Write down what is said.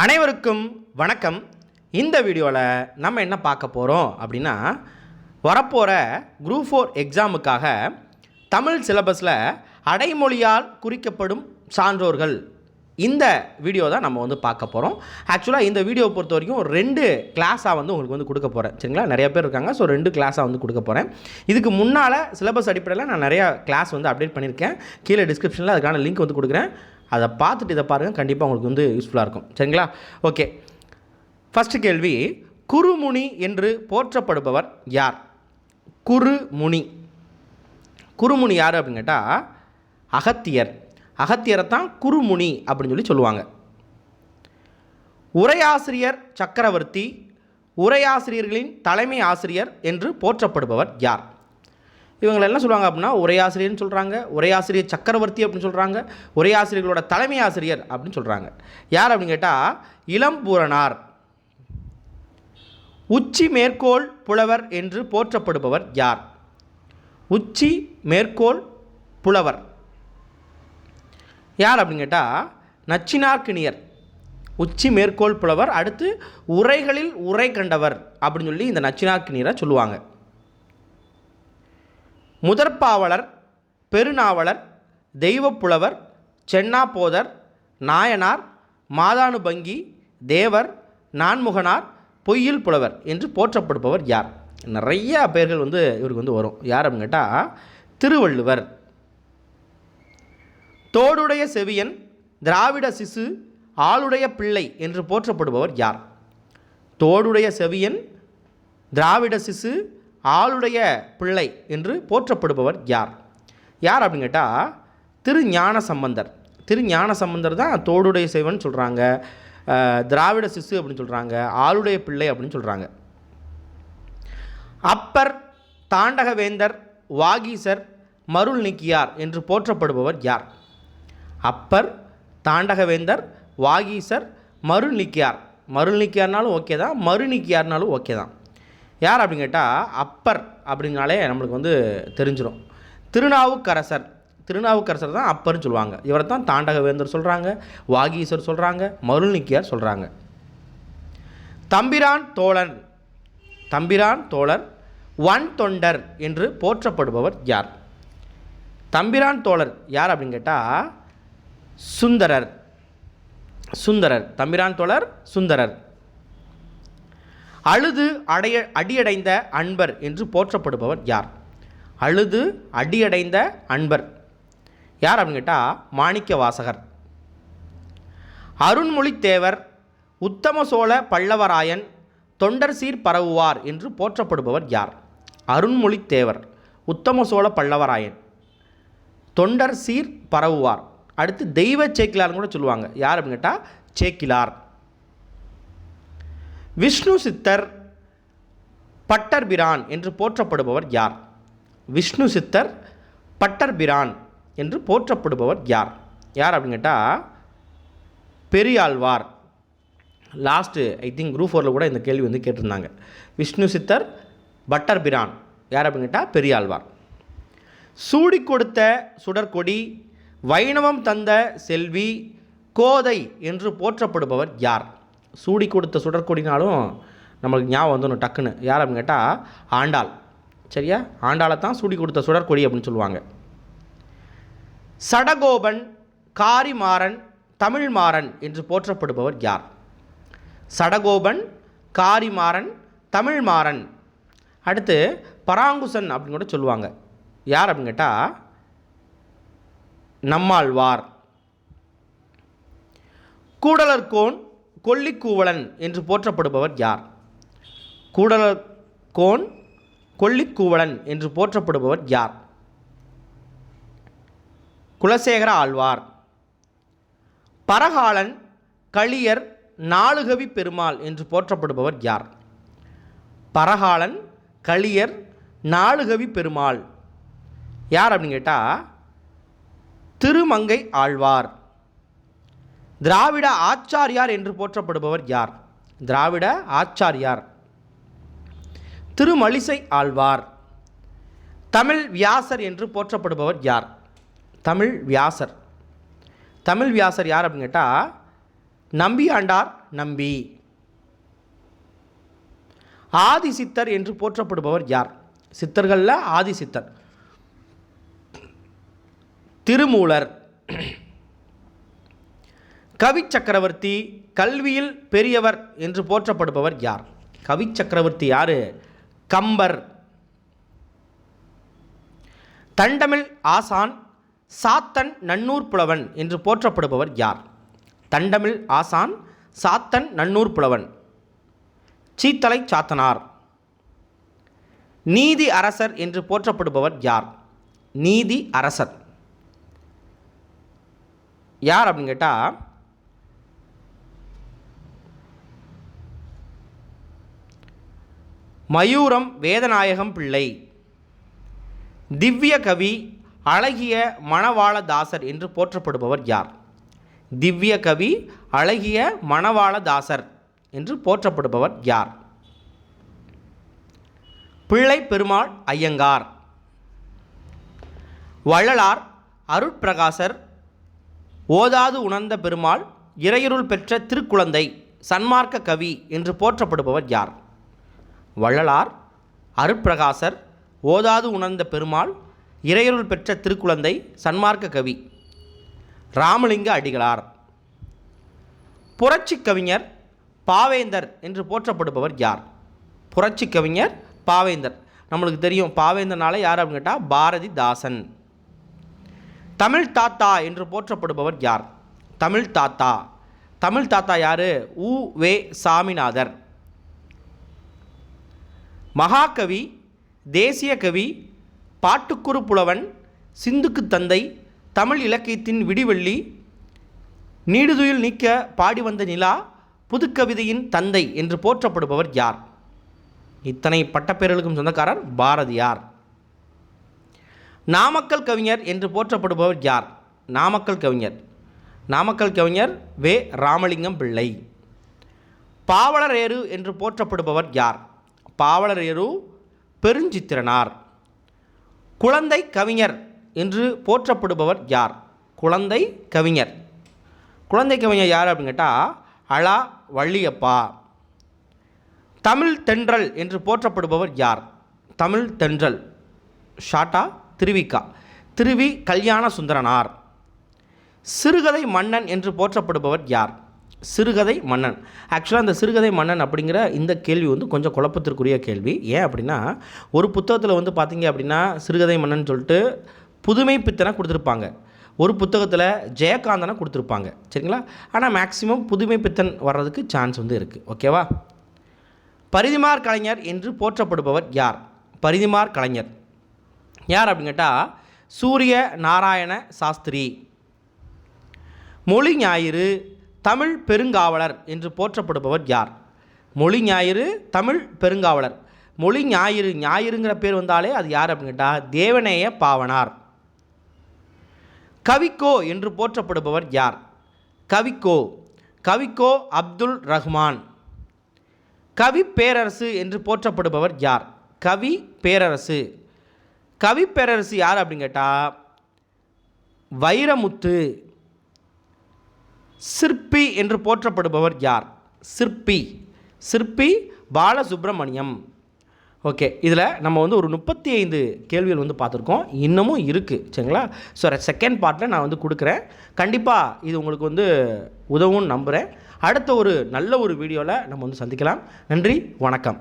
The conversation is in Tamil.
அனைவருக்கும் வணக்கம். இந்த வீடியோவில் நம்ம என்ன பார்க்க போகிறோம் அப்படின்னா வரப்போகிற குரூப் ஃபோர் எக்ஸாமுக்காக தமிழ் சிலபஸில் அடைமொழியால் குறிக்கப்படும் சான்றோர்கள். இந்த வீடியோ தான் நம்ம வந்து பார்க்க போகிறோம் ஆக்சுவலாக இந்த வீடியோவை பொறுத்த வரைக்கும் ரெண்டு கிளாஸாக வந்து உங்களுக்கு வந்து கொடுக்க போகிறேன் சரிங்களா? நிறைய பேர் இருக்காங்க. ஸோ ரெண்டு கிளாஸாக வந்து கொடுக்க போகிறேன் இதுக்கு முன்னால் சிலபஸ் அடிப்படையில் நான் நிறையா கிளாஸ் வந்து அப்டேட் பண்ணியிருக்கேன். கீழே டிஸ்கிரிப்ஷனில் அதுக்கான லிங்க் வந்து கொடுக்குறேன். அதை பார்த்துட்டு இதை பாருங்கள் கண்டிப்பாக உங்களுக்கு வந்து யூஸ்ஃபுல்லாக இருக்கும். சரிங்களா? ஓகே ஃபஸ்ட்டு கேள்வி குருமுனி என்று போற்றப்படுபவர் யார்? குருமுனி. குருமுனி யார் அப்படின்னு கேட்டால் அகத்தியர். அகத்தியரை தான் குருமுனி அப்படின்னு சொல்லி சொல்லுவாங்க. உரையாசிரியர் சக்கரவர்த்தி உரையாசிரியர்களின் தலைமை ஆசிரியர் என்று போற்றப்படுபவர் யார்? இவங்களை என்ன சொல்லுவாங்க அப்படின்னா உரையாசிரியர்னு சொல்கிறாங்க உரையாசிரியர் சக்கரவர்த்தி அப்படின்னு சொல்கிறாங்க உரையாசிரியர்களோட தலைமை ஆசிரியர் அப்படின்னு சொல்கிறாங்க யார் அப்படின்னு கேட்டால் இளம்பூரணார் உச்சி மேற்கோள் புலவர் என்று போற்றப்படுபவர் யார்? உச்சி மேற்கோள் புலவர். யார் அப்படின்னு கேட்டால் நச்சினார்க்கினியர் உச்சி மேற்கோள் புலவர் அடுத்து உரைகளில் உரை கண்டவர் அப்படின்னு சொல்லி இந்த நச்சினார்க்கினியரை சொல்லுவாங்க. முதற்பாவலர் பெருநாவலர் தெய்வப்புலவர் சென்னாபோதர் நாயனார் மாதானுபங்கி தேவர் நான்முகனார் பொய்யில் புலவர் என்று போற்றப்படுபவர் யார்? நிறைய பேர்கள் வந்து இவருக்கு வந்து வரும். யார் அப்படின்னு கேட்டால் திருவள்ளுவர். தோடுடைய செவியன் திராவிட சிசு ஆளுடைய பிள்ளை என்று போற்றப்படுபவர் யார்? தோடுடைய செவியன் திராவிட சிசு ஆளுடைய பிள்ளை என்று போற்றப்படுபவர் யார்? யார் அப்படின்னு கேட்டால் திரு ஞான சம்பந்தர். திரு ஞான சம்பந்தர் தான் தோடுடைய செவன் சொல்கிறாங்க திராவிட சிசு அப்படின்னு சொல்கிறாங்க ஆளுடைய பிள்ளை அப்படின்னு சொல்கிறாங்க அப்பர் தாண்டகவேந்தர் வாகீசர் மருள் நீக்கியார் என்று போற்றப்படுபவர் யார்? அப்பர் தாண்டகவேந்தர் வாகீசர் மருள் நீக்கியார். மருள் நீக்கியார்னாலும் ஓகே தான். மறு நீக்கியார்னாலும் ஓகே தான். யார் அப்படின்னு கேட்டால் அப்பர் அப்படின்னாலே நம்மளுக்கு வந்து தெரிஞ்சிடும் திருநாவுக்கரசர். திருநாவுக்கரசர் தான் அப்பர்னு சொல்லுவாங்க. இவரை தான் தாண்டகவேந்தர் சொல்கிறாங்க வாகீசர் சொல்கிறாங்க மருள்நிக்கியார் சொல்கிறாங்க தம்பிரான் தோழன். தம்பிரான் தோழர் வன் தொண்டர் என்று போற்றப்படுபவர் யார்? தம்பிரான் தோழர் யார் அப்படின்னு கேட்டால் சுந்தரர். சுந்தரர். தம்பிரான் தோழர் சுந்தரர். அழுது அடைய அடியடைந்த அன்பர் என்று போற்றப்படுபவர் யார்? அழுது அடியடைந்த அன்பர். யார் அப்படின்னு கேட்டால் மாணிக்க வாசகர் அருண்மொழித்தேவர் உத்தம சோழ பல்லவராயன் தொண்டர் சீர் பரவுவார் என்று போற்றப்படுபவர் யார்? அருண்மொழித்தேவர் உத்தம சோழ பல்லவராயன் தொண்டர் சீர் பரவுவார். அடுத்து தெய்வ சேக்கிலார்னு கூட சொல்லுவாங்க. யார் அப்படின்னு கேட்டால் சேக்கிலார். விஷ்ணு சித்தர் பட்டர்பிரான் என்று போற்றப்படுபவர் யார்? விஷ்ணு சித்தர் பட்டர்பிரான் என்று போற்றப்படுபவர் யார்? யார் அப்படின்னு கேட்டால் Periyalvar. Last I think group ஃபோரில் கூட இந்த கேள்வி வந்து கேட்டிருந்தாங்க. விஷ்ணு சித்தர் பட்டர்பிரான். யார் அப்படின்னு கேட்டால் பெரியாழ்வார். சூடி கொடுத்த சுடற்கொடி வைணவம் தந்த செல்வி கோதை என்று போற்றப்படுபவர் யார்? சூடி கொடுத்த சுடற்கொடினாலும் நம்மளுக்கு ஞாபகம் வந்துடணும் டக்குன்னு. யார் அப்படின்னு கேட்டால் ஆண்டாள். சரியா? ஆண்டாளை தான் சூடி கொடுத்த சுடற்கொடி அப்படின்னு சொல்லுவாங்க. சடகோபன் காரிமாறன் தமிழ்மாறன் என்று போற்றப்படுபவர் யார்? சடகோபன் காரிமாறன் தமிழ்மாறன். அடுத்து பராங்குசன் அப்படின்னு கூட சொல்லுவாங்க. யார் அப்படின்னு கேட்டால் நம்மாழ்வார். கூடலர்கோன் கொல்லிக்கூவலன் என்று போற்றப்படுபவர் யார்? கூடலர்கோன் கொல்லிக்கூவலன் என்று போற்றப்படுபவர் யார்? குலசேகர ஆழ்வார். பரகாலன் களியர் நாலுகவி பெருமாள் என்று போற்றப்படுபவர் யார்? பரகாலன் களியர் நாலுகவி பெருமாள். யார் அப்படின்னு கேட்டால் திருமங்கை ஆழ்வார். திராவிட ஆச்சாரியார் என்று போற்றப்படுபவர் யார்? திராவிட ஆச்சாரியார். திருமலிசை ஆழ்வார். தமிழ் வியாசர் என்று போற்றப்படுபவர் யார்? தமிழ் வியாசர். தமிழ் வியாசர் யார் அப்படின்னு கேட்டால் நம்பி ஆண்டார் நம்பி. ஆதி சித்தர் என்று போற்றப்படுபவர் யார்? சித்தர்களில் ஆதி சித்தர் திருமூலர். கவி சக்கரவர்த்தி கல்வியில் பெரியவர் என்று போற்றப்படுபவர் யார்? கவி சக்கரவர்த்தி யாரு? கம்பர். தண்டமிழ் ஆசான் சாத்தன் நன்னூர் புலவன் என்று போற்றப்படுபவர் யார்? தண்டமிழ் ஆசான் சாத்தன் நன்னூர் புலவன். சீத்தலை சாத்தனார். நீதி அரசர் என்று போற்றப்படுபவர் யார்? நீதி அரசர். யார் அப்படின்னு கேட்டால் மயூரம் வேதநாயகம் பிள்ளை. திவ்ய கவி அழகிய மணவாளதாசர் என்று போற்றப்படுபவர் யார்? திவ்ய கவி அழகிய மணவாளதாசர் என்று போற்றப்படுபவர் யார்? பிள்ளை பெருமாள் ஐயங்கார். வள்ளலார் அருட்பிரகாசர். ஓதாது உணர்ந்த பெருமாள் இறையுருள் பெற்ற திருக்குழந்தை சன்மார்க்க கவி என்று போற்றப்படுபவர் யார்? வள்ளலார் அருட்பிரகாசர் ஓதாது உணர்ந்த பெருமாள் இறையருள் பெற்ற திருக்குழந்தை சன்மார்க்க கவி ராமலிங்க அடிகளார். புரட்சி கவிஞர் பாவேந்தர் என்று போற்றப்படுபவர் யார்? புரட்சி கவிஞர் பாவேந்தர். நம்மளுக்கு தெரியும் பாவேந்தர்னால யார் அப்படின்னு கேட்டால் பாரதிதாசன். தமிழ் தாத்தா என்று போற்றப்படுபவர் யார்? தமிழ் தாத்தா. தமிழ் தாத்தா யார்? உ. வே. சாமிநாதர். மகாகவி தேசிய கவி பாட்டுக்குறு புலவன் சிந்துக்கு தந்தை தமிழ் இலக்கியத்தின் விடிவெள்ளி நீடுதுயில் நீக்க பாடி வந்த நிலா புதுக்கவிதையின் தந்தை என்று போற்றப்படுபவர் யார்? இத்தனை பட்டப்பேர்களுக்கும் சொந்தக்காரர் பாரதியார். நாமக்கல் கவிஞர் என்று போற்றப்படுபவர் யார்? நாமக்கல் கவிஞர். நாமக்கல் கவிஞர் வே. ராமலிங்கம் பிள்ளை. பாவலரேறு என்று போற்றப்படுபவர் யார்? பாவலரேறு பெருஞ்சித்திரனார். குழந்தை கவிஞர் என்று போற்றப்படுபவர் யார்? குழந்தை கவிஞர். குழந்தை கவிஞர் யார் அப்படின்னு கேட்டால் அழா வள்ளியப்பா. தமிழ் தென்றல் என்று போற்றப்படுபவர் யார்? தமிழ் தென்றல். ஷாட்டா திருவிக்கா. திருவி கல்யாண சுந்தரனார். சிறுகதை மன்னன் என்று போற்றப்படுபவர் யார்? சிறுகதை மன்னன். ஆக்சுவலாக அந்த சிறுகதை மன்னன் அப்படிங்கிற இந்த கேள்வி வந்து கொஞ்சம் குழப்பத்திற்குரிய கேள்வி. ஏன் அப்படின்னா ஒரு புத்தகத்தில் வந்து பார்த்தீங்க அப்படின்னா சிறுகதை மன்னன் சொல்லிட்டு புதுமை பித்தனை கொடுத்துருப்பாங்க. ஒரு புத்தகத்தில் ஜெயகாந்தனை கொடுத்துருப்பாங்க. சரிங்களா? ஆனால் மேக்ஸிமம் புதுமை பித்தன் வர்றதுக்கு சான்ஸ் வந்து இருக்குது ஓகேவா பரிதிமார் கலைஞர் என்று போற்றப்படுபவர் யார்? பரிதிமார் கலைஞர். யார் அப்படின்னு கேட்டால் சூரிய நாராயண சாஸ்திரி. மொழி ஞாயிறு தமிழ் பெருங்காவலர் என்று போற்றப்படுபவர் யார்? மொழி ஞாயிறு தமிழ் பெருங்காவலர். மொழி ஞாயிறு ஞாயிறுங்கிற பேர் வந்தாலே அது யார் அப்படின்னு கேட்டால் தேவநேய பாவனார். கவிக்கோ என்று போற்றப்படுபவர் யார்? கவிக்கோ. கவிக்கோ அப்துல் ரஹ்மான். கவி பேரரசு என்று போற்றப்படுபவர் யார்? கவி பேரரசு. கவி பேரரசு யார் அப்படின்னு கேட்டால் வைரமுத்து. சிற்பி என்று போற்றப்படுபவர் யார்? சிற்பி. சிற்பி பாலசுப்ரமணியம். ஓகே இதில் நம்ம வந்து ஒரு முப்பத்தி ஐந்து கேள்விகள் வந்து பார்த்துருக்கோம். இன்னமும் இருக்குது சரிங்களா? ஸோ செகண்ட் பார்ட்டில் நான் வந்து கொடுக்குறேன். கண்டிப்பாக இது உங்களுக்கு வந்து உதவும்னு நம்புகிறேன் அடுத்த ஒரு நல்ல ஒரு வீடியோவில் நம்ம வந்து சந்திக்கலாம். நன்றி வணக்கம்.